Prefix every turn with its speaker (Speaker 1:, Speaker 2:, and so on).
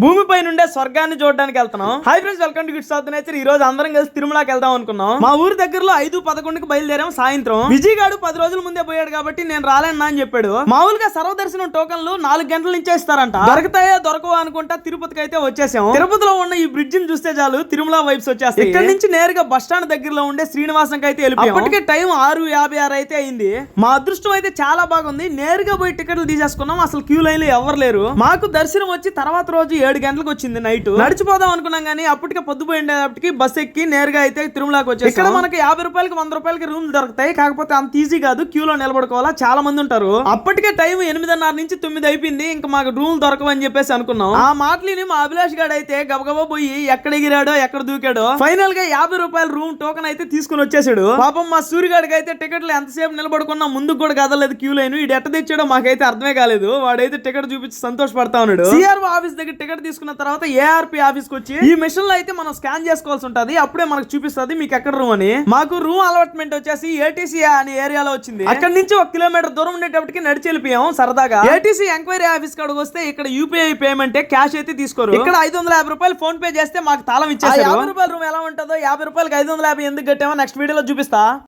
Speaker 1: భూమిపై నుండే స్వర్గాన్ని చూడడానికి వెళ్తున్నాం. Hi friends welcome to git south nature ఈ రోజు అందరం కలిసి తిరుమలకి వెళ్దాం అనుకున్నాం. మా ఊరు దగ్గరలో ఐదు పదకొండుకి బయలుదేరాం సాయంత్రం. విజయ్ పది రోజుల ముందే పోయాడు కాబట్టి నేను రాలేనా అని చెప్పాడు. మామూలుగా సర్వదర్శనం టోకన్లు నాలుగు గంటల నుంచే ఇస్తారంట. దొరకతాయో దొరకవో అనుకుంటా తిరుపతికి అయితే వచ్చేసాం. తిరుపతిలో ఉన్న ఈ బ్రిడ్జ్ని చూస్తే చాలు తిరుమల వైబ్స్ వచ్చేస్తాయి. ఇక్కడ నుంచి నేరుగా బస్ స్టాండ్ దగ్గరలో ఉండే శ్రీనివాసంకి అయితే వెళ్ళిపోయాం. అప్పటికే టైం ఆరు యాభై ఆరు అయితే అయింది. మా అదృష్టం అయితే చాలా బాగుంది. నేరుగా పోయి టికెట్లు తీసేసుకున్నాం. అసలు క్యూ లైన్లో ఎవరు లేరు. మాకు దర్శనం వచ్చి తర్వాత రోజు ఏడు గంటలకు వచ్చింది నైట్ నడిచిపోదాం అనుకున్నాం కానీ అప్పటికే పొద్దుపోయి ఉండేటప్పటికి బస్ ఎక్కి నేరుగా అయితే తిరుమలకి వచ్చి ఇక్కడ మనకి యాభై రూపాయలకి వంద రూపాయలకి రూమ్ దొరుకుతాయి. కాకపోతే అంత ఈజీ కాదు క్యూ లో నిలబడుకోవాలా. చాలా మంది ఉంటారు. అప్పటికే టైం ఎనిమిదిన్నర నుంచి తొమ్మిది అయిపోయింది. ఇంకా మాకు రూమ్ దొరకవు అని చెప్పేసి అనుకున్నాం. ఆ మాటలిని మా అభిలాష్ గాడు అయితే గబగబా పోయి ఎక్కడ ఎగిరాడో ఎక్కడ దూకాడో ఫైనల్గా యాభై రూపాయల రూమ్ టోకెన్ అయితే తీసుకుని వచ్చేసాడు. పాపం మా సూర్యగాడికి అయితే టికెట్లు ఎంతసేపు నిలబడుకున్నా ముందుకు కూడా కదలేదు క్యూ లైన్. ఇటు ఎట్ట తెచ్చాడో మాకైతే అర్థమే కాలేదు. వాడైతే టికెట్ చూపించి సంతోషపడతా ఉన్నాడు. సిఆర్ఓ ఆఫీస్ దగ్గర టికెట్ తీసుకున్న తర్వాత ఏఆర్పి ఆఫీస్కి వచ్చి ఈ మిషన్లో అయితే మనం స్కాన్ చేసుకోవాల్సి ఉంటది. అప్పుడే మనకు చూపిస్తుంది మీకు ఎక్కడ రూమ్ అని. మాకు రూమ్ అలాట్మెంట్ వచ్చేసి ఏటీసీ అనే ఏరియాలో వచ్చింది. అక్కడ నుంచి ఒక కిలోమీటర్ దూరం ఉండేటప్పటికి నడిచి వెళ్ళిపోయాం సరదాగా. ఏటీసీ ఎంక్వైరీ ఆఫీస్ కాడికి వస్తే ఇక్కడ యూపీఐ పేమెంట్ క్యాష్ అయితే తీసుకోరు. ఇక్కడ ఐదు వందల యాభై రూపాయలు ఫోన్ పే చేస్తే మాకు తాళం ఇచ్చేసారు యాభై రూపాయల రూమ్ ఎలా ఉంటుందో యాభై రూపాయలకి ఐదు వందల యాభై ఎందుకు కట్టామో నెక్స్ట్ వీడియోలో చూపిస్తా.